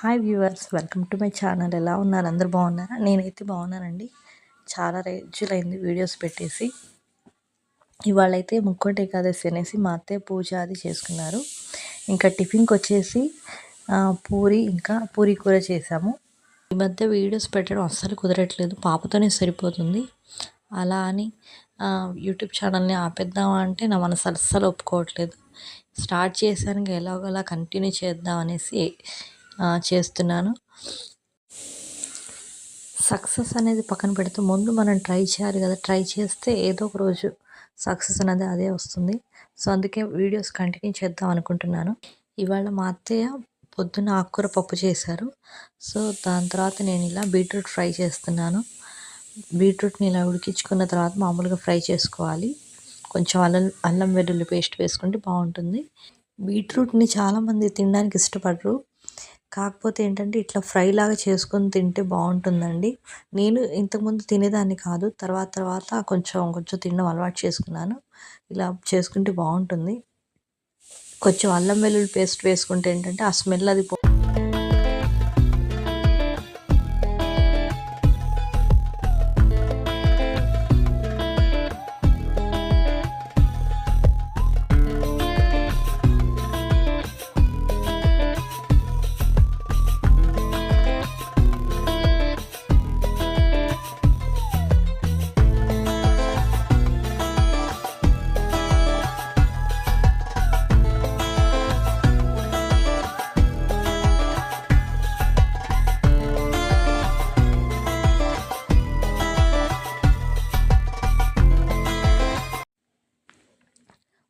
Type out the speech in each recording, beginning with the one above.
Hi viewers welcome to my channel ఎలా ఉన్నారు? అందరు బాగున్నారా? నేనైతే బాగున్నానండి. చాలా రోజులైంది వీడియోస్ పెట్టేసి. ఇవాళైతే అయితే ముక్కోటి ఏకాదశి అనేసి మా అత్తయ్య పూజ అది చేసుకున్నారు. ఇంకా టిఫిన్కి వచ్చేసి పూరి ఇంకా పూరి కూర చేసాము. ఈ మధ్య వీడియోస్ పెట్టడం అస్సలు కుదరట్లేదు. పాపతోనే సరిపోతుంది. అలా అని యూట్యూబ్ ఛానల్ని ఆపేద్దామా అంటే నా మనసు అస్సలు ఒప్పుకోవట్లేదు. స్టార్ట్ చేశాను ఎలాగోలా కంటిన్యూ చేద్దాం అనేసి చేస్తున్నాను. సక్సెస్ అనేది పక్కన పెడితే ముందు మనం ట్రై చేయాలి కదా. ట్రై చేస్తే ఏదో ఒక రోజు సక్సెస్ అనేది అదే వస్తుంది. సో అందుకే వీడియోస్ కంటిన్యూ చేద్దాం అనుకుంటున్నాను. ఇవాళ మా అత్తయ్య పొద్దున్న ఆకుకూర పప్పు చేశారు. సో దాని తర్వాత నేను ఇలా బీట్రూట్ ఫ్రై చేస్తున్నాను. బీట్రూట్ని ఇలా ఉడికించుకున్న తర్వాత మామూలుగా ఫ్రై చేసుకోవాలి. కొంచెం అల్లం అల్లం వెల్లుల్లి పేస్ట్ వేసుకుంటే బాగుంటుంది. బీట్రూట్ని చాలామంది తినడానికి ఇష్టపడరు. కాకపోతే ఏంటంటే ఇట్లా ఫ్రై లాగా చేసుకొని తింటే బాగుంటుందండి. నేను ఇంతకుముందు తినేదాన్ని కాదు. తర్వాత తర్వాత కొంచెం కొంచెం తినడం అలవాటు చేసుకున్నాను. ఇలా చేసుకుంటే బాగుంటుంది. కొంచెం అల్లం వెల్లుల్లి పేస్ట్ వేసుకుంటే ఏంటంటే ఆ స్మెల్ అది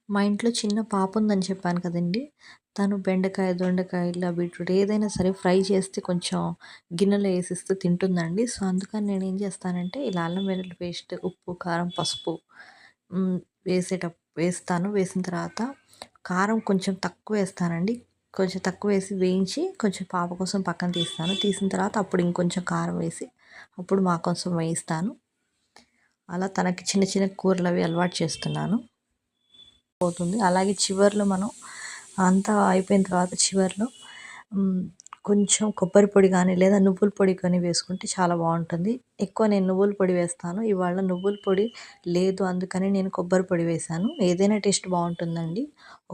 మా ఇంట్లో చిన్న పాప ఉందని చెప్పాను కదండి. తను బెండకాయ దొండకాయ ఇలా బీట్రూట్ ఏదైనా సరే ఫ్రై చేస్తే కొంచెం గిన్నెలో వేసిస్తూ తింటుందండి. సో అందుకని నేను ఏం చేస్తానంటే ఇలా అల్లం వెల్లుల్లి పేస్ట్ ఉప్పు కారం పసుపు వేసేటప్పుడు వేస్తాను. వేసిన తర్వాత కారం కొంచెం తక్కువ వేస్తానండి. కొంచెం తక్కువ వేసి వేయించి కొంచెం పాప కోసం పక్కన తీస్తాను. తీసిన తర్వాత అప్పుడు ఇంకొంచెం కారం వేసి అప్పుడు మా కోసం వేయిస్తాను. అలా తనకి చిన్న చిన్న కూరలు అవి అలవాటు చేస్తున్నాను. పోతుంది. అలాగే చివరిలో మనం అంతా అయిపోయిన తర్వాత చివరిలో కొంచెం కొబ్బరి పొడి కానీ లేదా నువ్వుల పొడి కానీ వేసుకుంటే చాలా బాగుంటుంది. ఎక్కువ నేను నువ్వుల పొడి వేస్తాను. ఇవాళ నువ్వుల పొడి లేదు అందుకని నేను కొబ్బరి పొడి వేశాను. ఏదైనా టేస్ట్ బాగుంటుందండి.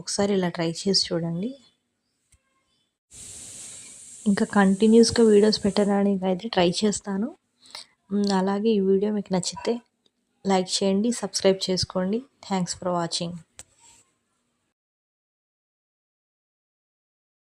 ఒకసారి ఇలా ట్రై చేసి చూడండి. ఇంకా కంటిన్యూస్గా వీడియోస్ పెట్టడానికి అయితే ట్రై చేస్తాను. అలాగే ఈ వీడియో మీకు నచ్చితే లైక్ చేయండి సబ్స్క్రైబ్ చేసుకోండి. Thanks for watching.